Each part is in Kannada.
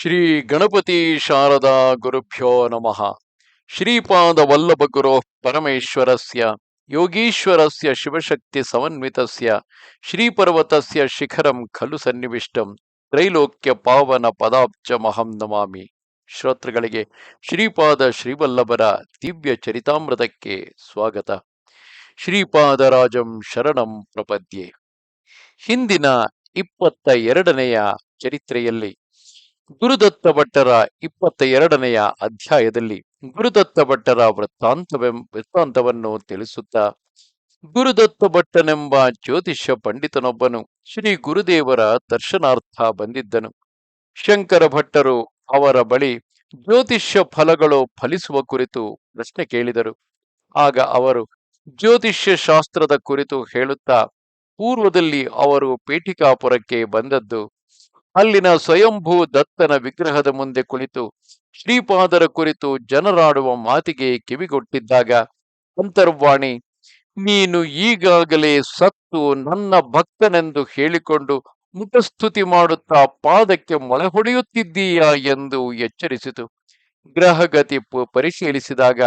ಶ್ರೀ ಗಣಪತಿ ಶಾರದಾ ಗುರುಭ್ಯೋ ನಮಃ. ಶ್ರೀಪಾದ ವಲ್ಲಭ ಗುರು ಪರಮೇಶ್ವರಸ್ಯ, ಯೋಗೀಶ್ವರಸ್ಯ ಶಿವಶಕ್ತಿ ಸಮನ್ವಿತಸ್ಯ, ಶ್ರೀಪರ್ವತಸ್ಯ ಶಿಖರಂ ಖಲು ಸನ್ನಿವಿಷ್ಟಂ, ತ್ರೈಲೋಕ್ಯ ಪಾವನ ಪದಾಬ್ಜ ಮಹಂ ನಮಾಮಿ. ಶ್ರೋತೃಗಳಿಗೆ ಶ್ರೀಪಾದ ಶ್ರೀವಲ್ಲಭರ ದಿವ್ಯ ಚರಿತಾಮೃತಕ್ಕೆ ಸ್ವಾಗತ. ಶ್ರೀಪಾದರಾಜಂ ಶರಣಂ ಪ್ರಪದ್ಯೆ. ಹಿಂದಿನ ಇಪ್ಪತ್ತ ಎರಡನೆಯ ಚರಿತ್ರೆಯಲ್ಲಿ ಗುರುದತ್ತ ಭಟ್ಟರ ಇಪ್ಪತ್ತ ಎರಡನೆಯ ಅಧ್ಯಾಯದಲ್ಲಿ ಗುರುದತ್ತ ಭಟ್ಟರ ವೃತ್ತಾಂತವೆಂಬ ವೃತ್ತಾಂತವನ್ನು ತಿಳಿಸುತ್ತಾ, ಗುರುದತ್ತ ಭಟ್ಟನೆಂಬ ಜ್ಯೋತಿಷ್ಯ ಪಂಡಿತನೊಬ್ಬನು ಶ್ರೀ ಗುರುದೇವರ ದರ್ಶನಾರ್ಥ ಬಂದಿದ್ದನು. ಶಂಕರ ಭಟ್ಟರು ಅವರ ಬಳಿ ಜ್ಯೋತಿಷ್ಯ ಫಲಗಳು ಫಲಿಸುವ ಕುರಿತು ಪ್ರಶ್ನೆ ಕೇಳಿದರು. ಆಗ ಅವರು ಜ್ಯೋತಿಷ್ಯ ಶಾಸ್ತ್ರದ ಕುರಿತು ಹೇಳುತ್ತಾ, ಪೂರ್ವದಲ್ಲಿ ಅವರು ಪೇಟಿಕಾಪುರಕ್ಕೆ ಬಂದದ್ದು ಅಲ್ಲಿನ ಸ್ವಯಂಭೂ ದತ್ತನ ವಿಗ್ರಹದ ಮುಂದೆ ಕುಳಿತು ಶ್ರೀಪಾದರ ಕುರಿತು ಜನರಾಡುವ ಮಾತಿಗೆ ಕಿವಿಗೊಟ್ಟಿದ್ದಾಗ, ಅಂತರ್ವಾಣಿ, ನೀನು ಈಗಾಗಲೇ ಸತ್ತು ನನ್ನ ಭಕ್ತನೆಂದು ಹೇಳಿಕೊಂಡು ಮುಖಸ್ತುತಿ ಮಾಡುತ್ತಾ ಪಾದಕ್ಕೆ ಮೊಳೆ ಹೊಡೆಯುತ್ತಿದ್ದೀಯಾ? ಎಂದು ಎಚ್ಚರಿಸಿತು. ಗ್ರಹಗತಿ ಪರಿಶೀಲಿಸಿದಾಗ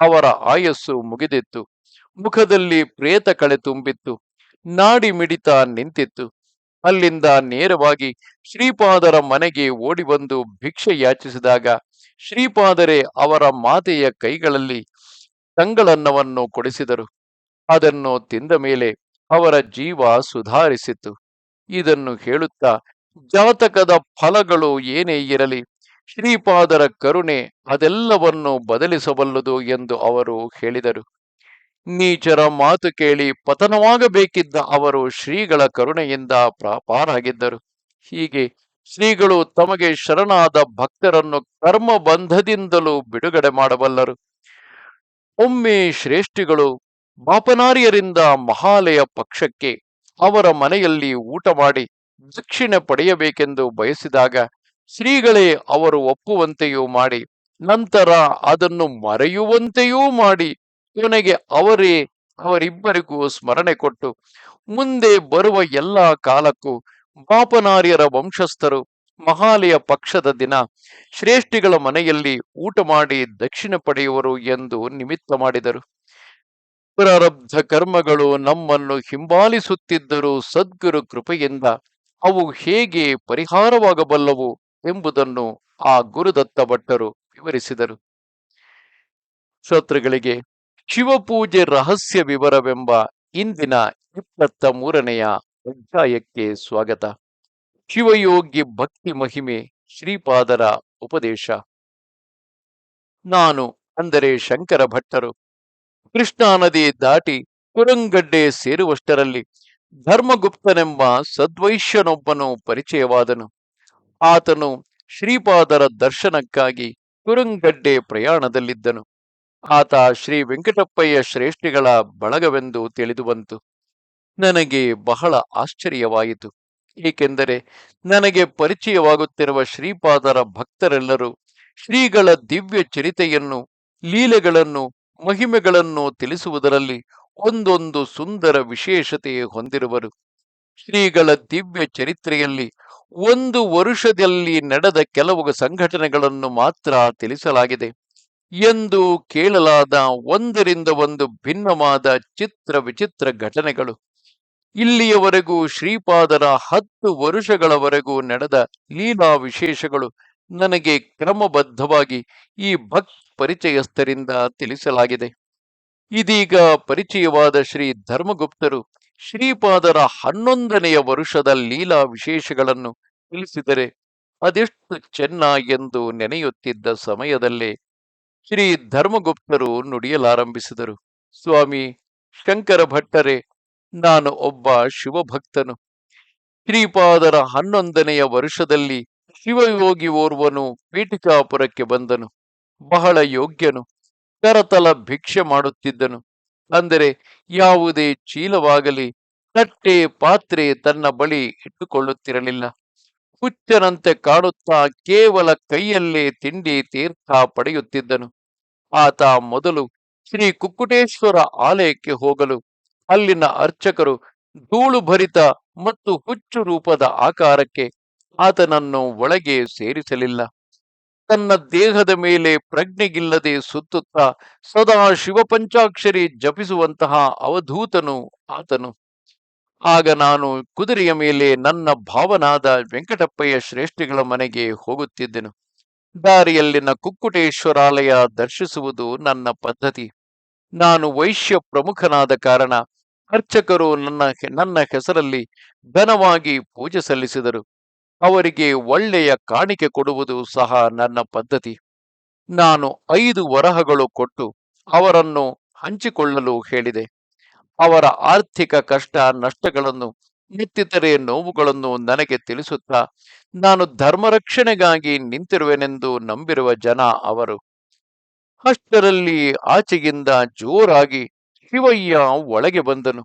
ಅವರ ಆಯಸ್ಸು ಮುಗಿದಿತ್ತು. ಮುಖದಲ್ಲಿ ಪ್ರೇತ ಕಳೆ ತುಂಬಿತ್ತು. ನಾಡಿ ಮಿಡಿತ ನಿಂತಿತ್ತು. ಅಲ್ಲಿಂದ ನೇರವಾಗಿ ಶ್ರೀಪಾದರ ಮನೆಗೆ ಓಡಿ ಬಂದು ಭಿಕ್ಷೆ ಯಾಚಿಸಿದಾಗ ಶ್ರೀಪಾದರೆ ಅವರ ಮಾತೆಯ ಕೈಗಳಲ್ಲಿ ತಂಗಳನ್ನವನ್ನು ಕೊಡಿಸಿದರು. ಅದನ್ನು ತಿಂದ ಮೇಲೆ ಅವರ ಜೀವ ಸುಧಾರಿಸಿತು. ಇದನ್ನು ಹೇಳುತ್ತಾ, ಜಾತಕದ ಫಲಗಳು ಏನೇ ಇರಲಿ, ಶ್ರೀಪಾದರ ಕರುಣೆ ಅದೆಲ್ಲವನ್ನು ಬದಲಿಸಬಲ್ಲದು ಎಂದು ಅವರು ಹೇಳಿದರು. ನೀಚರ ಮಾತು ಕೇಳಿ ಪತನವಾಗಬೇಕಿದ್ದ ಅವರು ಶ್ರೀಗಳ ಕರುಣೆಯಿಂದ ಪ್ರಾಪಾರಾಗಿದ್ದರು ಹೀಗೆ ಶ್ರೀಗಳು ತಮಗೆ ಶರಣಾದ ಭಕ್ತರನ್ನು ಕರ್ಮ ಬಂಧದಿಂದಲೂ ಬಿಡುಗಡೆ ಮಾಡಬಲ್ಲರು. ಒಮ್ಮೆ ಶ್ರೇಷ್ಠಿಗಳು ಬಾಪನಾರಿಯರಿಂದ ಮಹಾಲಯ ಪಕ್ಷಕ್ಕೆ ಅವರ ಮನೆಯಲ್ಲಿ ಊಟ ಮಾಡಿ ದಕ್ಷಿಣೆ ಪಡೆಯಬೇಕೆಂದು ಬಯಸಿದಾಗ ಶ್ರೀಗಳೇ ಅವರು ಒಪ್ಪುವಂತೆಯೂ ಮಾಡಿ ನಂತರ ಅದನ್ನು ಮರೆಯುವಂತೆಯೂ ಮಾಡಿ ಕೊನೆಗೆ ಅವರೇ, ಅವರಿಬ್ಬರಿಗೂ ಸ್ಮರಣೆ ಕೊಟ್ಟು, ಮುಂದೆ ಬರುವ ಎಲ್ಲ ಕಾಲಕ್ಕೂ ಬಾಪನಾರ್ಯರ ವಂಶಸ್ಥರು ಮಹಾಲಯ ಪಕ್ಷದ ದಿನ, ಶ್ರೇಷ್ಠಿಗಳ ಮನೆಯಲ್ಲಿ ಊಟ ಮಾಡಿ ದಕ್ಷಿಣ ಪಡೆಯುವರು ಎಂದು ನಿಮಿತ್ತ ಮಾಡಿದರು. ಪ್ರಾರಬ್ಧ ಕರ್ಮಗಳು ನಮ್ಮನ್ನು ಹಿಂಬಾಲಿಸುತ್ತಿದ್ದರೂ ಸದ್ಗುರು ಕೃಪೆಯಿಂದ ಅವು ಹೇಗೆ ಪರಿಹಾರವಾಗಬಲ್ಲವು ಎಂಬುದನ್ನು ಆ ಗುರುದತ್ತ ಭಟ್ಟರು ವಿವರಿಸಿದರು. ಶ್ರೋತೃಗಳಿಗೆ ಶಿವಪೂಜೆ ರಹಸ್ಯ ವಿವರವೆಂಬ ಇಂದಿನ ಇಪ್ಪತ್ತ ಮೂರನೆಯ ಅಧ್ಯಾಯಕ್ಕೆ ಸ್ವಾಗತ. ಶಿವಯೋಗಿ ಭಕ್ತಿ ಮಹಿಮೆ ಶ್ರೀಪಾದರ ಉಪದೇಶ. ನಾನು ಅಂದರೆ ಶಂಕರ ಭಟ್ಟರು. ಕೃಷ್ಣಾ ನದಿ ದಾಟಿ ಕುರಂಗಡ್ಡೆ ಸೇರುವಷ್ಟರಲ್ಲಿ ಧರ್ಮಗುಪ್ತನೆಂಬ ಸದ್ವೈಶ್ಯನೊಬ್ಬನು ಪರಿಚಯವಾದನು. ಆತನು ಶ್ರೀಪಾದರ ದರ್ಶನಕ್ಕಾಗಿ ಕುರಂಗಡ್ಡೆ ಪ್ರಯಾಣದಲ್ಲಿದ್ದನು. ಆತ ಶ್ರೀ ವೆಂಕಟಪ್ಪಯ್ಯ ಶ್ರೇಷ್ಠಿಗಳ ಬಳಗವೆಂದು ತಿಳಿದು ಬಂತು. ನನಗೆ ಬಹಳ ಆಶ್ಚರ್ಯವಾಯಿತು. ಏಕೆಂದರೆ ನನಗೆ ಪರಿಚಯವಾಗುತ್ತಿರುವ ಶ್ರೀಪಾದರ ಭಕ್ತರೆಲ್ಲರೂ ಶ್ರೀಗಳ ದಿವ್ಯ ಚರಿತೆಯನ್ನು, ಲೀಲೆಗಳನ್ನು, ಮಹಿಮೆಗಳನ್ನು ತಿಳಿಸುವುದರಲ್ಲಿ ಒಂದೊಂದು ಸುಂದರ ವಿಶೇಷತೆ ಹೊಂದಿರುವರು. ಶ್ರೀಗಳ ದಿವ್ಯ ಚರಿತ್ರೆಯಲ್ಲಿ ಒಂದು ವರುಷದಲ್ಲಿ ನಡೆದ ಕೆಲವು ಸಂಘಟನೆಗಳನ್ನು ಮಾತ್ರ ತಿಳಿಸಲಾಗಿದೆ. ಎಂದು ಕೇಳಲಾದ ಒಂದರಿಂದ ಒಂದು ಭಿನ್ನವಾದ ಚಿತ್ರ ವಿಚಿತ್ರ ಘಟನೆಗಳು. ಇಲ್ಲಿಯವರೆಗೂ ಶ್ರೀಪಾದರ ಹತ್ತು ವರುಷಗಳವರೆಗೂ ನಡೆದ ಲೀಲಾ ವಿಶೇಷಗಳು ನನಗೆ ಕ್ರಮಬದ್ಧವಾಗಿ ಈ ಭಕ್ತ ಪರಿಚಯಸ್ಥರಿಂದ ತಿಳಿಸಲಾಗಿದೆ. ಇದೀಗ ಪರಿಚಯವಾದ ಶ್ರೀ ಧರ್ಮಗುಪ್ತರು ಶ್ರೀಪಾದರ ಹನ್ನೊಂದನೆಯ ವರುಷದ ಲೀಲಾ ವಿಶೇಷಗಳನ್ನು ತಿಳಿಸಿದರೆ ಅದೆಷ್ಟು ಚೆನ್ನ ಎಂದು ನೆನೆಯುತ್ತಿದ್ದ ಸಮಯದಲ್ಲೇ ಶ್ರೀ ಧರ್ಮಗುಪ್ತರು ನುಡಿಯಲಾರಂಭಿಸಿದರು. ಸ್ವಾಮಿ ಶಂಕರ ಭಟ್ಟರೆ, ನಾನು ಒಬ್ಬ ಶಿವಭಕ್ತನು. ಶ್ರೀಪಾದರ ಹನ್ನೊಂದನೆಯ ವರ್ಷದಲ್ಲಿ ಶಿವಯೋಗಿ ಓರ್ವನು ಪೀಠಿಕಾಪುರಕ್ಕೆ ಬಂದನು. ಬಹಳ ಯೋಗ್ಯನು. ಕರತಲ ಭಿಕ್ಷೆ ಮಾಡುತ್ತಿದ್ದನು. ಅಂದರೆ ಯಾವುದೇ ಚೀಲವಾಗಲಿ, ತಟ್ಟೆ ಪಾತ್ರೆ ತನ್ನ ಬಳಿ ಇಟ್ಟುಕೊಳ್ಳುತ್ತಿರಲಿಲ್ಲ. ಹುಚ್ಚನಂತೆ ಕಾಣುತ್ತಾ ಕೇವಲ ಕೈಯಲ್ಲೇ ತಿಂಡಿ ತೀರ್ಥ ಪಡೆಯುತ್ತಿದ್ದನು. ಆತ ಮೊದಲು ಶ್ರೀ ಕುಕ್ಕುಟೇಶ್ವರ ಆಲಯಕ್ಕೆ ಹೋಗಲು ಅಲ್ಲಿನ ಅರ್ಚಕರು ಧೂಳು ಭರಿತ ಮತ್ತು ಹುಚ್ಚು ರೂಪದ ಆಕಾರಕ್ಕೆ ಆತನನ್ನು ಒಳಗೆ ಸೇರಿಸಲಿಲ್ಲ. ತನ್ನ ದೇಹದ ಮೇಲೆ ಪ್ರಜ್ಞೆಗಿಲ್ಲದೆ ಸುತ್ತುತ್ತಾ ಸದಾ ಶಿವಪಂಚಾಕ್ಷರಿ ಜಪಿಸುವಂತಹ ಅವಧೂತನು ಆತನು. ಆಗ ನಾನು ಕುದುರೆಯ ಮೇಲೆ ನನ್ನ ಭಾವನಾದ ವೆಂಕಟಪ್ಪಯ್ಯ ಶ್ರೇಷ್ಠಿಗಳ ಮನೆಗೆ ಹೋಗುತ್ತಿದ್ದೆನು. ದಾರಿಯಲ್ಲಿನ ಕುಕ್ಕುಟೇಶ್ವರಾಲಯ ದರ್ಶಿಸುವುದು ನನ್ನ ಪದ್ಧತಿ. ನಾನು ವೈಶ್ಯ ಪ್ರಮುಖನಾದ ಕಾರಣ ಅರ್ಚಕರು ನನ್ನ ನನ್ನ ಹೆಸರಲ್ಲಿ ಘನವಾಗಿ ಪೂಜೆ ಸಲ್ಲಿಸಿದರು. ಅವರಿಗೆ ಒಳ್ಳೆಯ ಕಾಣಿಕೆ ಕೊಡುವುದು ಸಹ ನನ್ನ ಪದ್ಧತಿ. ನಾನು ಐದು ವರಹಗಳು ಕೊಟ್ಟು ಅವರನ್ನು ಹಂಚಿಕೊಳ್ಳಲು ಹೇಳಿದೆ. ಅವರ ಆರ್ಥಿಕ ಕಷ್ಟ, ನಷ್ಟಗಳನ್ನು ನಿತ್ತಿತರೆ ನೋವುಗಳನ್ನು ನನಗೆ ತಿಳಿಸುತ್ತಾ, ನಾನು ಧರ್ಮರಕ್ಷಣೆಗಾಗಿ ನಿಂತಿರುವೆನೆಂದು ನಂಬಿರುವ ಜನ ಅವರು, ಅಷ್ಟರಲ್ಲಿ ಆಚೆಗಿಂದ ಜೋರಾಗಿ ಶಿವಯ್ಯ ಒಳಗೆ ಬಂದನು.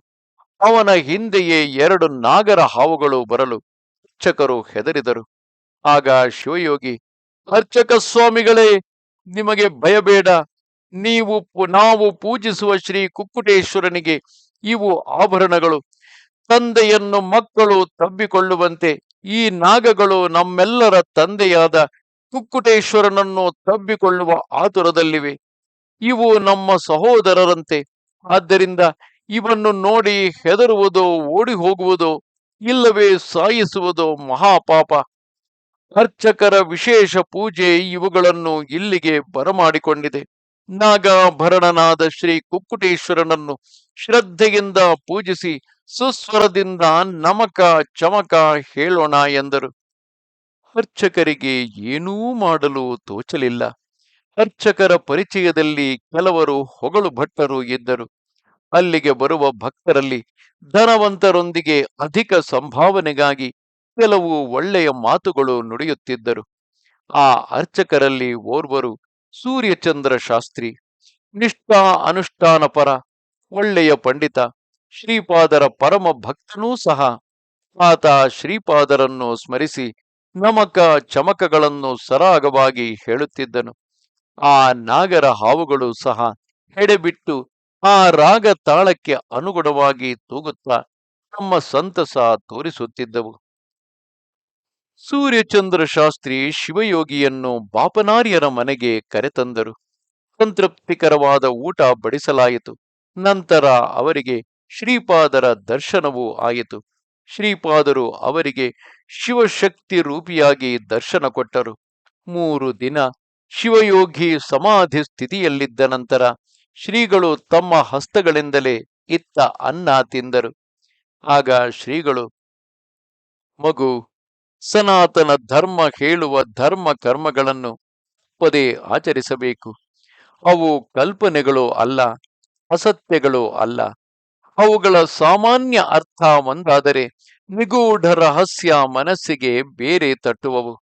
ಅವನ ಹಿಂದೆಯೇ ಎರಡು ನಾಗರ ಹಾವುಗಳು ಬರಲು ಅರ್ಚಕರು ಹೆದರಿದರು. ಆಗ ಶಿವಯೋಗಿ, ಅರ್ಚಕ ಸ್ವಾಮಿಗಳೇ, ನಿಮಗೆ ಭಯಬೇಡ. ನೀವು ನಾವು ಪೂಜಿಸುವ ಶ್ರೀ ಕುಕ್ಕುಟೇಶ್ವರನಿಗೆ ಇವು ಆಭರಣಗಳು. ತಂದೆಯನ್ನು ಮಕ್ಕಳು ತಬ್ಬಿಕೊಳ್ಳುವಂತೆ ಈ ನಾಗಗಳು ನಮ್ಮೆಲ್ಲರ ತಂದೆಯಾದ ಕುಕ್ಕುಟೇಶ್ವರನನ್ನು ತಬ್ಬಿಕೊಳ್ಳುವ ಆತುರದಲ್ಲಿವೆ. ಇವು ನಮ್ಮ ಸಹೋದರರಂತೆ. ಆದ್ದರಿಂದ ಇವನ್ನು ನೋಡಿ ಹೆದರುವುದು ಓಡಿ ಹೋಗುವುದು ಇಲ್ಲವೇ ಸಾಯಿಸುವುದು ಮಹಾಪಾಪ. ಅರ್ಚಕರ ವಿಶೇಷ ಪೂಜೆ ಇವುಗಳನ್ನು ಇಲ್ಲಿಗೆ ಬರಮಾಡಿಕೊಂಡಿದೆ. ನಾಗಾಭರಣನಾದ ಶ್ರೀ ಕುಕ್ಕುಟೇಶ್ವರನನ್ನು ಶ್ರದ್ಧೆಯಿಂದ ಪೂಜಿಸಿ ಸುಸ್ವರದಿಂದ ನಮಕ ಚಮಕ ಹೇಳೋಣ ಎಂದರು. ಅರ್ಚಕರಿಗೆ ಏನೂ ಮಾಡಲು ತೋಚಲಿಲ್ಲ. ಅರ್ಚಕರ ಪರಿಚಯದಲ್ಲಿ ಕೆಲವರು ಹೊಗಳು ಭಟ್ಟರು ಇದ್ದರು. ಅಲ್ಲಿಗೆ ಬರುವ ಭಕ್ತರಲ್ಲಿ ಧನವಂತರೊಂದಿಗೆ ಅಧಿಕ ಸಂಭಾವನೆಗಾಗಿ ಕೆಲವು ಒಳ್ಳೆಯ ಮಾತುಗಳು ನುಡಿಯುತ್ತಿದ್ದರು. ಆ ಅರ್ಚಕರಲ್ಲಿ ಓರ್ವರು ಸೂರ್ಯಚಂದ್ರ ಶಾಸ್ತ್ರಿ, ನಿಷ್ಠಾ ಅನುಷ್ಠಾನ ಪರ ಒಳ್ಳೆಯ ಪಂಡಿತ ಶ್ರೀಪಾದರ ಪರಮ ಭಕ್ತನೂ ಸಹ ಆತ ಶ್ರೀಪಾದರನ್ನು ಸ್ಮರಿಸಿ ನಮಕ ಚಮಕಗಳನ್ನು ಸರಾಗವಾಗಿ ಹೇಳುತ್ತಿದ್ದನು. ಆ ನಾಗರ ಹಾವುಗಳು ಸಹ ಹೆಡೆಬಿಟ್ಟು ಆ ರಾಗ ತಾಳಕ್ಕೆ ಅನುಗುಣವಾಗಿ ತೂಗುತ್ತಾ ನಮ್ಮ ಸಂತಸ ತೋರಿಸುತ್ತಿದ್ದವು. ಸೂರ್ಯಚಂದ್ರ ಶಾಸ್ತ್ರಿ ಶಿವಯೋಗಿಯನ್ನು ಬಾಪನಾರ್ಯರ ಮನೆಗೆ ಕರೆತಂದರು. ಸಂತೃಪ್ತಿಕರವಾದ ಊಟ ಬಡಿಸಲಾಯಿತು. ನಂತರ ಅವರಿಗೆ ಶ್ರೀಪಾದರ ದರ್ಶನವೂ ಆಯಿತು. ಶ್ರೀಪಾದರು ಅವರಿಗೆ ಶಿವಶಕ್ತಿ ರೂಪಿಯಾಗಿ ದರ್ಶನ ಕೊಟ್ಟರು. ಮೂರು ದಿನ ಶಿವಯೋಗಿ ಸಮಾಧಿ ಸ್ಥಿತಿಯಲ್ಲಿದ್ದ ನಂತರ ಶ್ರೀಗಳು ತಮ್ಮ ಹಸ್ತಗಳಿಂದಲೇ ಇತ್ತ ಅನ್ನ ತಿಂದರು. ಆಗ ಶ್ರೀಗಳು, ಮಗು, ಸನಾತನ ಧರ್ಮ ಹೇಳುವ ಧರ್ಮ ಕರ್ಮಗಳನ್ನು ಪದೇ ಆಚರಿಸಬೇಕು. ಅವು ಕಲ್ಪನೆಗಳು ಅಲ್ಲ, ಅಸತ್ಯಗಳು ಅಲ್ಲ. ಅವುಗಳ ಸಾಮಾನ್ಯ ಅರ್ಥ ಒಂದಾದರೆ ನಿಗೂಢ ರಹಸ್ಯ ಮನಸ್ಸಿಗೆ ಬೇರೆ ತಟ್ಟುವವು.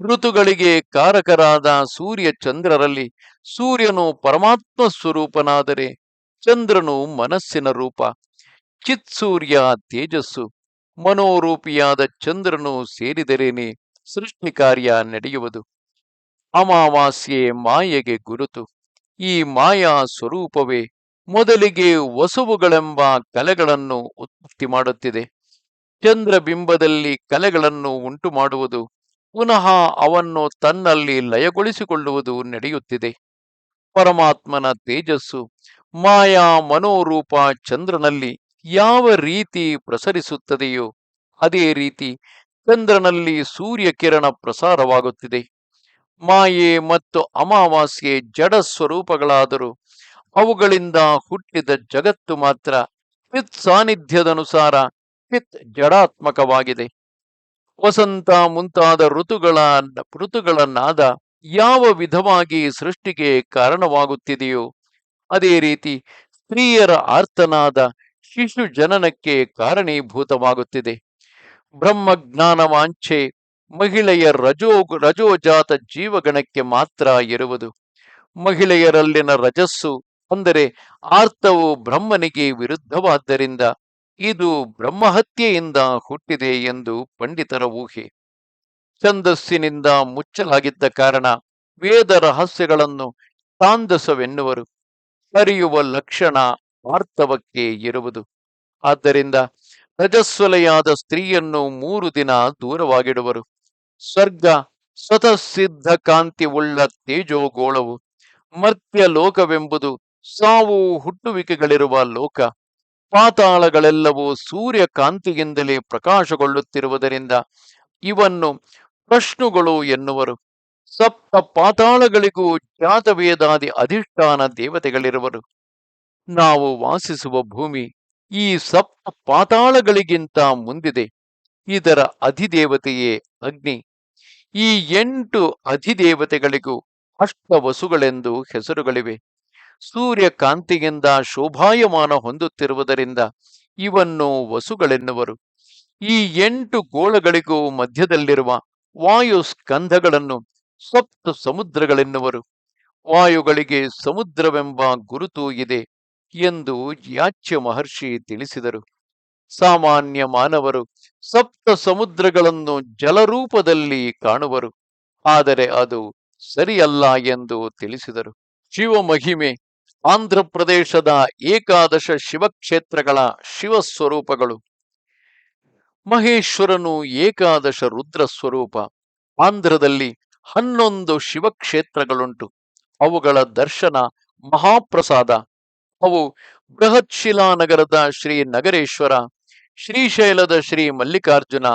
ಋತುಗಳಿಗೆ ಕಾರಕರಾದ ಸೂರ್ಯ ಚಂದ್ರರಲ್ಲಿ ಸೂರ್ಯನು ಪರಮಾತ್ಮ ಸ್ವರೂಪನಾದರೆ ಚಂದ್ರನು ಮನಸ್ಸಿನ ರೂಪ. ಚಿತ್ ಸೂರ್ಯ ತೇಜಸ್ಸು. ಮನೋರೂಪಿಯಾದ ಚಂದ್ರನು ಸೇರಿದರೇನೆ ಸೃಷ್ಟಿ ಕಾರ್ಯ ನಡೆಯುವುದು. ಅಮಾವಾಸ್ಯೆ ಮಾಯೆಗೆ ಗುರುತು. ಈ ಮಾಯಾ ಸ್ವರೂಪವೇ ಮೊದಲಿಗೆ ವಸುವುಗಳೆಂಬ ಕಲೆಗಳನ್ನು ಉತ್ಪತ್ತಿ ಮಾಡುತ್ತಿದೆ. ಚಂದ್ರಬಿಂಬದಲ್ಲಿ ಕಲೆಗಳನ್ನು ಉಂಟು ಮಾಡುವುದು, ಪುನಃ ಅವನ್ನು ತನ್ನಲ್ಲಿ ಲಯಗೊಳಿಸಿಕೊಳ್ಳುವುದು ನಡೆಯುತ್ತಿದೆ. ಪರಮಾತ್ಮನ ತೇಜಸ್ಸು, ಮಾಯಾ ಮನೋರೂಪ ಚಂದ್ರನಲ್ಲಿ ಯಾವ ರೀತಿ ಪ್ರಸರಿಸುತ್ತದೆಯೋ ಅದೇ ರೀತಿ ಚಂದ್ರನಲ್ಲಿ ಸೂರ್ಯ ಕಿರಣ ಪ್ರಸಾರವಾಗುತ್ತಿದೆ. ಮಾಯೆ ಮತ್ತು ಅಮಾವಾಸ್ಯೆ ಜಡ ಸ್ವರೂಪಗಳಾದರೂ ಅವುಗಳಿಂದ ಹುಟ್ಟಿದ ಜಗತ್ತು ಮಾತ್ರ ಪಿತ್ ಸಾನ್ನಿಧ್ಯದನುಸಾರ ಪಿತ್ ಜಡಾತ್ಮಕವಾಗಿದೆ. ವಸಂತ ಮುಂತಾದ ಋತುಗಳ, ಋತುಗಳನ್ನಾದ ಯಾವ ವಿಧವಾಗಿ ಸೃಷ್ಟಿಗೆ ಕಾರಣವಾಗುತ್ತಿದೆಯೋ, ಅದೇ ರೀತಿ ಸ್ತ್ರೀಯರ ಆರ್ತನಾದ ಶಿಶು ಜನನಕ್ಕೆ ಕಾರಣೀಭೂತವಾಗುತ್ತಿದೆ. ಬ್ರಹ್ಮಜ್ಞಾನ ವಾಂಛೆ ಮಹಿಳೆಯ ರಜೋ, ರಜೋಜಾತ ಜೀವಗಣಕ್ಕೆ ಮಾತ್ರ ಇರುವುದು. ಮಹಿಳೆಯರಲ್ಲಿನ ರಜಸ್ಸು ಅಂದರೆ ಆರ್ತವು ಬ್ರಹ್ಮನಿಗೆ ವಿರುದ್ಧವಾದ್ದರಿಂದ ಇದು ಬ್ರಹ್ಮಹತ್ಯೆಯಿಂದ ಹುಟ್ಟಿದೆ ಎಂದು ಪಂಡಿತರ ಊಹೆ. ಛಂದಸ್ಸಿನಿಂದ ಮುಚ್ಚಲಾಗಿದ್ದ ಕಾರಣ ವೇದ ರಹಸ್ಯಗಳನ್ನು ತಾಂದಸವೆನ್ನುವರು ಸರಿಯುವ ಲಕ್ಷಣ ಆರ್ತವಕ್ಕೆ ಇರುವುದು. ಆದ್ದರಿಂದ ರಜಸ್ವಲೆಯಾದ ಸ್ತ್ರೀಯನ್ನು ಮೂರು ದಿನ ದೂರವಾಗಿಡುವರು. ಸ್ವರ್ಗ ಸ್ವತಃ ಸಿದ್ಧ ಕಾಂತಿ ಉಳ್ಳ ತೇಜೋಗೋಳವು ಮರ್ತ್ಯ ಲೋಕವೆಂಬುದು ಸಾವು ಹುಟ್ಟುವಿಕೆಗಳಿರುವ ಲೋಕ, ಪಾತಾಳಗಳೆಲ್ಲವೂ ಸೂರ್ಯಕಾಂತಿಯಿಂದಲೇ ಪ್ರಕಾಶಗೊಳ್ಳುತ್ತಿರುವುದರಿಂದ ಇವನ್ನು ಪ್ರಶ್ನುಗಳು ಎನ್ನುವರು. ಸಪ್ತ ಪಾತಾಳಗಳಿಗೂ ಜಾತವೇದಾದಿ ಅಧಿಷ್ಠಾನ ದೇವತೆಗಳಿರುವರು. ನಾವು ವಾಸಿಸುವ ಭೂಮಿ ಈ ಸಪ್ತ ಪಾತಾಳಗಳಿಗಿಂತ ಮುಂದಿದೆ. ಇದರ ಅಧಿದೇವತೆಯೇ ಅಗ್ನಿ. ಈ ಎಂಟು ಅಧಿದೇವತೆಗಳಿಗೂ ಅಷ್ಟವಸುಗಳೆಂದು ಹೆಸರುಗಳಿವೆ. ಸೂರ್ಯ ಕಾಂತಿಯಿಂದ ಶೋಭಾಯಮಾನ ಹೊಂದುತ್ತಿರುವುದರಿಂದ ಇವನ್ನು ವಸುಗಳೆನ್ನುವರು. ಈ ಎಂಟು ಗೋಳಗಳಿಗೂ ಮಧ್ಯದಲ್ಲಿರುವ ವಾಯು ಸ್ಕಂಧಗಳನ್ನು ಸಪ್ತ ಸಮುದ್ರಗಳೆನ್ನುವರು. ವಾಯುಗಳಿಗೆ ಸಮುದ್ರವೆಂಬ ಗುರುತು ಇದೆ ಎಂದು ಯಾಚ್ಯ ಮಹರ್ಷಿ ತಿಳಿಸಿದರು. ಸಾಮಾನ್ಯ ಮಾನವರು ಸಪ್ತ ಸಮುದ್ರಗಳನ್ನು ಜಲರೂಪದಲ್ಲಿ ಕಾಣುವರು. ಆದರೆ ಅದು ಸರಿಯಲ್ಲ ಎಂದು ತಿಳಿಸಿದರು. ಶಿವಮಹಿಮೆ ಆಂಧ್ರ ಪ್ರದೇಶದ ಏಕಾದಶ ಶಿವಕ್ಷೇತ್ರಗಳ ಶಿವಸ್ವರೂಪಗಳು ಮಹೇಶ್ವರನು ಏಕಾದಶ ರುದ್ರ ಸ್ವರೂಪ. ಆಂಧ್ರದಲ್ಲಿ ಹನ್ನೊಂದು ಶಿವಕ್ಷೇತ್ರಗಳುಂಟು. ಅವುಗಳ ದರ್ಶನ ಮಹಾಪ್ರಸಾದ. ಅವು ಬೃಹತ್ ಶಿಲಾನಗರದ ಶ್ರೀ ನಗರೇಶ್ವರ, ಶ್ರೀಶೈಲದ ಶ್ರೀ ಮಲ್ಲಿಕಾರ್ಜುನ,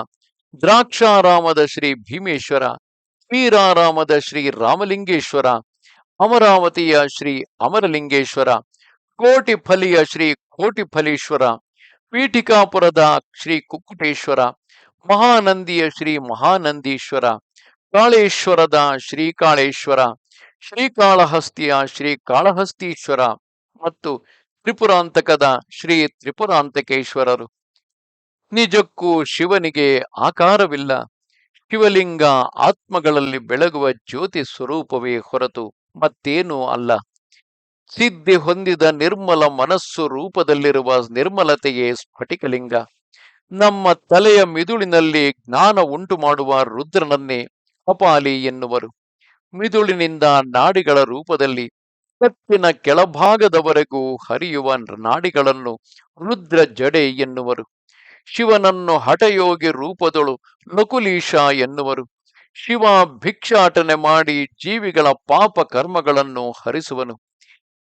ದ್ರಾಕ್ಷಾರಾಮದ ಶ್ರೀ ಭೀಮೇಶ್ವರ, ಶ್ರೀರಾರಾಮದ ಶ್ರೀ ರಾಮಲಿಂಗೇಶ್ವರ ಅಮರಾವತಿಯ ಶ್ರೀ ಅಮರಲಿಂಗೇಶ್ವರ, ಕೋಟಿಫಲಿಯ ಶ್ರೀ ಕೋಟಿಫಲೀಶ್ವರ, ಪೀಠಿಕಾಪುರದ ಶ್ರೀ ಕುಕ್ಕುಟೇಶ್ವರ, ಮಹಾನಂದಿಯ ಶ್ರೀ ಮಹಾನಂದೀಶ್ವರ, ಕಾಳೇಶ್ವರದ ಶ್ರೀಕಾಳೇಶ್ವರ ಶ್ರೀಕಾಳಹಸ್ತಿಯ ಶ್ರೀ ಕಾಳಹಸ್ತೀಶ್ವರ ಮತ್ತು ತ್ರಿಪುರಾಂತಕದ ಶ್ರೀ ತ್ರಿಪುರಾಂತಕೇಶ್ವರರು. ನಿಜಕ್ಕೂ ಶಿವನಿಗೆ ಆಕಾರವಿಲ್ಲ. ಶಿವಲಿಂಗ ಆತ್ಮಗಳಲ್ಲಿ ಬೆಳಗುವ ಜ್ಯೋತಿ ಸ್ವರೂಪವೇ ಹೊರತು ಮತ್ತೇನೂ ಅಲ್ಲ. ಸಿದ್ಧಿ ಹೊಂದಿದ ನಿರ್ಮಲ ಮನಸ್ಸು ರೂಪದಲ್ಲಿರುವ ನಿರ್ಮಲತೆಯೇ ಸ್ಫಟಿಕಲಿಂಗ. ನಮ್ಮ ತಲೆಯ ಮಿದುಳಿನಲ್ಲಿ ಜ್ಞಾನ ಉಂಟು ಮಾಡುವ ರುದ್ರನನ್ನೇ ಕಪಾಲಿ ಎನ್ನುವರು. ಮಿದುಳಿನಿಂದ ನಾಡಿಗಳ ರೂಪದಲ್ಲಿ ಕತ್ತಿನ ಕೆಳಭಾಗದವರೆಗೂ ಹರಿಯುವ ನಾಡಿಗಳನ್ನು ರುದ್ರ ಜಡೆ ಎನ್ನುವರು. ಶಿವನನ್ನು ಹಠಯೋಗಿ ರೂಪದೊಳು ನಕುಲೀಶ ಎನ್ನುವರು. ಶಿವ ಭಿಕ್ಷಾಟನೆ ಮಾಡಿ ಜೀವಿಗಳ ಪಾಪ ಕರ್ಮಗಳನ್ನು ಹರಿಸುವನು.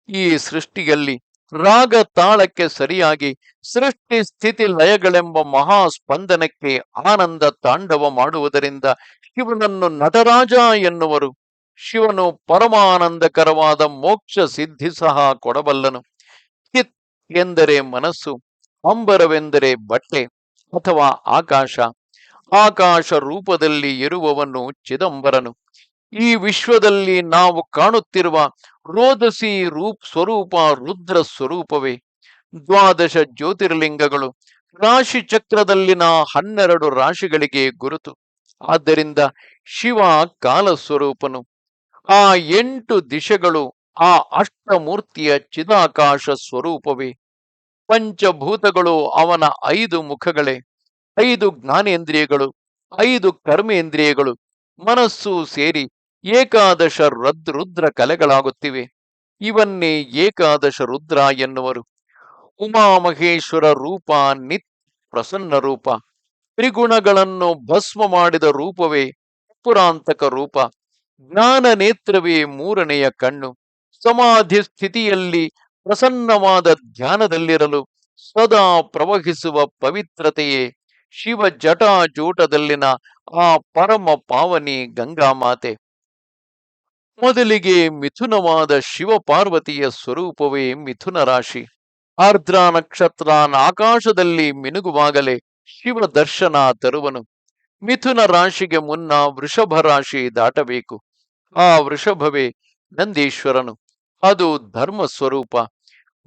ಈ ಸೃಷ್ಟಿಯಲ್ಲಿ ರಾಗ ತಾಳಕ್ಕೆ ಸರಿಯಾಗಿ ಸೃಷ್ಟಿ ಸ್ಥಿತಿ ಲಯಗಳೆಂಬ ಮಹಾ ಸ್ಪಂದನಕ್ಕೆ ಆನಂದ ತಾಂಡವ ಮಾಡುವುದರಿಂದ ಶಿವನನ್ನು ನಟರಾಜ ಎನ್ನುವರು. ಶಿವನು ಪರಮಾನಂದಕರವಾದ ಮೋಕ್ಷ ಸಿದ್ಧಿ ಸಹ ಕೊಡಬಲ್ಲನು. ಚಿತ್ ಎಂದರೆ ಮನಸ್ಸು, ಅಂಬರವೆಂದರೆ ಬಟ್ಟೆ ಅಥವಾ ಆಕಾಶ ಆಕಾಶ ರೂಪದಲ್ಲಿ ಇರುವವನು ಚಿದಂಬರನು. ಈ ವಿಶ್ವದಲ್ಲಿ ನಾವು ಕಾಣುತ್ತಿರುವ ರೋದಸಿ ರೂಪ್ ಸ್ವರೂಪ ರುದ್ರ ಸ್ವರೂಪವೇ. ದ್ವಾದಶ ಜ್ಯೋತಿರ್ಲಿಂಗಗಳು ರಾಶಿ ಚಕ್ರದಲ್ಲಿನ ಹನ್ನೆರಡು ರಾಶಿಗಳಿಗೆ ಗುರುತು. ಆದ್ದರಿಂದ ಶಿವ ಕಾಲ ಸ್ವರೂಪನು. ಆ ಎಂಟು ದಿಶೆಗಳು ಆ ಅಷ್ಟಮೂರ್ತಿಯ ಚಿದಾಕಾಶ ಸ್ವರೂಪವೇ. ಪಂಚಭೂತಗಳು ಅವನ ಐದು ಮುಖಗಳೇ. ಐದು ಜ್ಞಾನೇಂದ್ರಿಯಗಳು, ಐದು ಕರ್ಮೇಂದ್ರಿಯಗಳು, ಮನಸ್ಸು ಸೇರಿ ಏಕಾದಶ ರದ್ರುದ್ರ ಕಲೆಗಳಾಗುತ್ತಿವೆ. ಇವನ್ನೇ ಏಕಾದಶ ರುದ್ರ ಎನ್ನುವರು. ಉಮಾಮಹೇಶ್ವರ ರೂಪ ನಿತ್ ಪ್ರಸನ್ನ ರೂಪ. ತ್ರಿಗುಣಗಳನ್ನು ಭಸ್ಮ ಮಾಡಿದ ರೂಪವೇ ಪುರಾಂತಕ ರೂಪ. ಜ್ಞಾನ ನೇತ್ರವೇ ಮೂರನೆಯ ಕಣ್ಣು. ಸಮಾಧಿ ಸ್ಥಿತಿಯಲ್ಲಿ ಪ್ರಸನ್ನವಾದ ಧ್ಯಾನದಲ್ಲಿರಲು ಸದಾ ಪ್ರವಹಿಸುವ ಪವಿತ್ರತೆಯೇ ಶಿವ ಜಟಾಜೂಟದಲ್ಲಿನ ಆ ಪರಮ ಪಾವನಿ ಗಂಗಾಮಾತೆ ಮೊದಲಿಗೆ ಮಿಥುನವಾದ ಶಿವ ಪಾರ್ವತಿಯ ಸ್ವರೂಪವೇ ಮಿಥುನ ರಾಶಿ. ಆರ್ದ್ರ ನಕ್ಷತ್ರ ಆಕಾಶದಲ್ಲಿ ಮಿನುಗುವಾಗಲೇ ಶಿವ ದರ್ಶನ ತರುವನು. ಮಿಥುನ ರಾಶಿಗೆ ಮುನ್ನ ವೃಷಭ ರಾಶಿ ದಾಟಬೇಕು. ಆ ವೃಷಭವೇ ನಂದೀಶ್ವರನು. ಅದು ಧರ್ಮ ಸ್ವರೂಪ.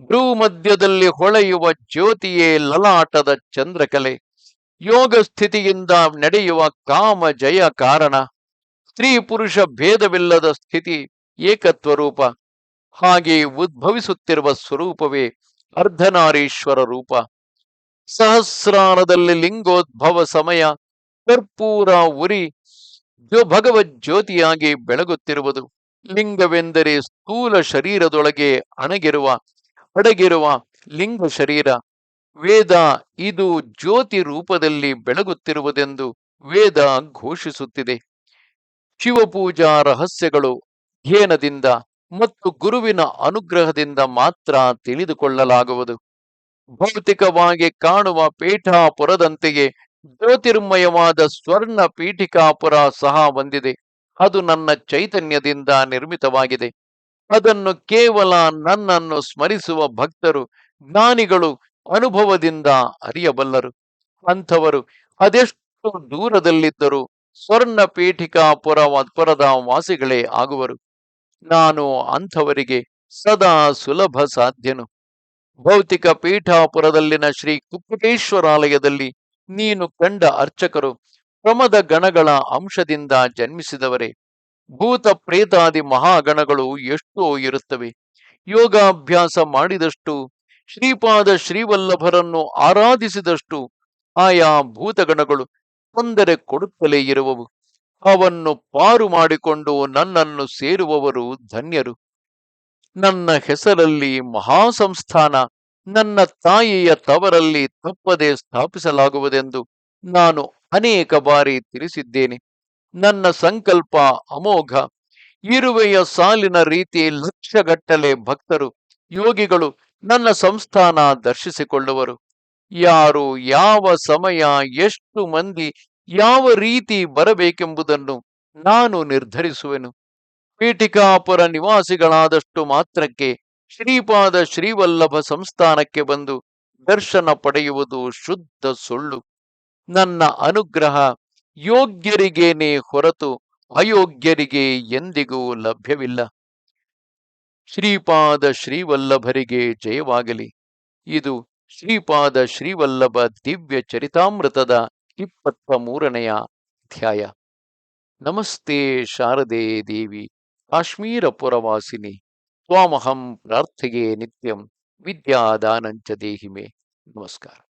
ಭ್ರೂ ಮಧ್ಯದಲ್ಲಿ ಹೊಳೆಯುವ ಜ್ಯೋತಿಯೇ ಲಲಾಟದ ಚಂದ್ರಕಲೆ. ಯೋಗ ಸ್ಥಿತಿಯಿಂದ ನಡೆಯುವ ಕಾಮ ಜಯ ಕಾರಣ. ಸ್ತ್ರೀ ಪುರುಷ ಭೇದವಿಲ್ಲದ ಸ್ಥಿತಿ ಏಕತ್ವರೂಪ ಹಾಗೆ ಉದ್ಭವಿಸುತ್ತಿರುವ ಸ್ವರೂಪವೇ ಅರ್ಧನಾರೀಶ್ವರ ರೂಪ. ಸಹಸ್ರಾರದಲ್ಲಿ ಲಿಂಗೋದ್ಭವ ಸಮಯ ಕರ್ಪೂರ ಉರಿ ಭಗವದ್ ಜ್ಯೋತಿಯಾಗಿ ಬೆಳಗುತ್ತಿರುವುದು. ಲಿಂಗವೆಂದರೆ ಸ್ಥೂಲ ಶರೀರದೊಳಗೆ ಅಣಗಿರುವ, ಅಡಗಿರುವ ಲಿಂಗ ಶರೀರ. ವೇದ ಇದು ಜ್ಯೋತಿ ರೂಪದಲ್ಲಿ ಬೆಳಗುತ್ತಿರುವುದೆಂದು ವೇದ ಘೋಷಿಸುತ್ತಿದೆ. ಶಿವಪೂಜಾ ರಹಸ್ಯಗಳು ಧ್ಯೇನದಿಂದ ಮತ್ತು ಗುರುವಿನ ಅನುಗ್ರಹದಿಂದ ಮಾತ್ರ ತಿಳಿದುಕೊಳ್ಳಲಾಗುವುದು. ಭೌತಿಕವಾಗಿ ಕಾಣುವ ಪೀಠಾಪುರದಂತೆಯೇ ಜ್ಯೋತಿರ್ಮಯವಾದ ಸ್ವರ್ಣ ಪೀಠಿಕಾಪುರ ಸಹ ಹೊಂದಿದೆ. ಅದು ನನ್ನ ಚೈತನ್ಯದಿಂದ ನಿರ್ಮಿತವಾಗಿದೆ. ಅದನ್ನು ಕೇವಲ ನನ್ನನ್ನು ಸ್ಮರಿಸುವ ಭಕ್ತರು, ಜ್ಞಾನಿಗಳು ಅನುಭವದಿಂದ ಅರಿಯಬಲ್ಲರು. ಅಂಥವರು ಅದೆಷ್ಟು ದೂರದಲ್ಲಿದ್ದರೂ ಸ್ವರ್ಣ ಪೀಠಿಕಾಪುರ ಪುರದ ವಾಸಿಗಳೇ ಆಗುವರು. ನಾನು ಅಂಥವರಿಗೆ ಸದಾ ಸುಲಭ ಸಾಧ್ಯನು. ಭೌತಿಕ ಪೀಠಾಪುರದಲ್ಲಿನ ಶ್ರೀ ಕುಕ್ಕಟೇಶ್ವರಾಲಯದಲ್ಲಿ ನೀನು ಕಂಡ ಅರ್ಚಕರು ಪ್ರಮದ ಗಣಗಳ ಅಂಶದಿಂದ ಜನ್ಮಿಸಿದವರೇ. ಭೂತ ಪ್ರೇತಾದಿ ಮಹಾಗಣಗಳು ಎಷ್ಟೋ ಇರುತ್ತವೆ. ಯೋಗಾಭ್ಯಾಸ ಮಾಡಿದಷ್ಟು ಶ್ರೀಪಾದ ಶ್ರೀವಲ್ಲಭರನ್ನು ಆರಾಧಿಸಿದಷ್ಟು ಆಯಾ ಭೂತಗಣಗಳು ತೊಂದರೆ ಕೊಡುತ್ತಲೇ ಇರುವವು. ಅವನ್ನು ಪಾರು ಮಾಡಿಕೊಂಡು ನನ್ನನ್ನು ಸೇರುವವರು ಧನ್ಯರು. ನನ್ನ ಹೆಸರಲ್ಲಿ ಮಹಾಸಂಸ್ಥಾನ, ನನ್ನ ತಾಯಿಯ ತವರಲ್ಲಿ ತಪ್ಪದೆ ಸ್ಥಾಪಿಸಲಾಗುವುದೆಂದು ನಾನು ಅನೇಕ ಬಾರಿ ತಿಳಿಸಿದ್ದೇನೆ. ನನ್ನ ಸಂಕಲ್ಪ ಅಮೋಘ. ಇರುವೆಯ ಸಾಲಿನ ರೀತಿ ಲಕ್ಷಗಟ್ಟಲೆ ಭಕ್ತರು, ಯೋಗಿಗಳು ನನ್ನ ಸಂಸ್ಥಾನ ದರ್ಶಿಸಿಕೊಳ್ಳುವರು. ಯಾರು ಯಾವ ಸಮಯ, ಎಷ್ಟು ಮಂದಿ, ಯಾವ ರೀತಿ ಬರಬೇಕೆಂಬುದನ್ನು ನಾನು ನಿರ್ಧರಿಸುವೆನು. ಪೀಠಿಕಾಪುರ ನಿವಾಸಿಗಳಾದಷ್ಟು ಮಾತ್ರಕ್ಕೆ ಶ್ರೀಪಾದ ಶ್ರೀವಲ್ಲಭ ಸಂಸ್ಥಾನಕ್ಕೆ ಬಂದು ದರ್ಶನ ಪಡೆಯುವುದು ಶುದ್ಧ ಸುಳ್ಳು. ನನ್ನ ಅನುಗ್ರಹ ಯೋಗ್ಯರಿಗೇನೇ ಹೊರತು ಅಯೋಗ್ಯರಿಗೆ ಎಂದಿಗೂ ಲಭ್ಯವಿಲ್ಲ. ಶ್ರೀಪಾದ ಶ್ರೀವಲ್ಲಭರಿಗೆ ಜಯವಾಗಲಿ. ಇದು ಶ್ರೀಪಾದ ಶ್ರೀವಲ್ಲಭ ದಿವ್ಯ ಚರಿತಾಮೃತದ ಇಪ್ಪತ್ತ ಮೂರನೆಯ ಅಧ್ಯಾಯ. ನಮಸ್ತೆ ಶಾರದೆ ದೇವಿ ಕಾಶ್ಮೀರ ಪುರವಾಸಿನಿ ತ್ವಾಮಹಂ ಪ್ರಾರ್ಥೆಯೇ ನಿತ್ಯಂ, ವಿದ್ಯಾದಾನಂಚ ದೇಹಿಮೆ. ನಮಸ್ಕಾರ.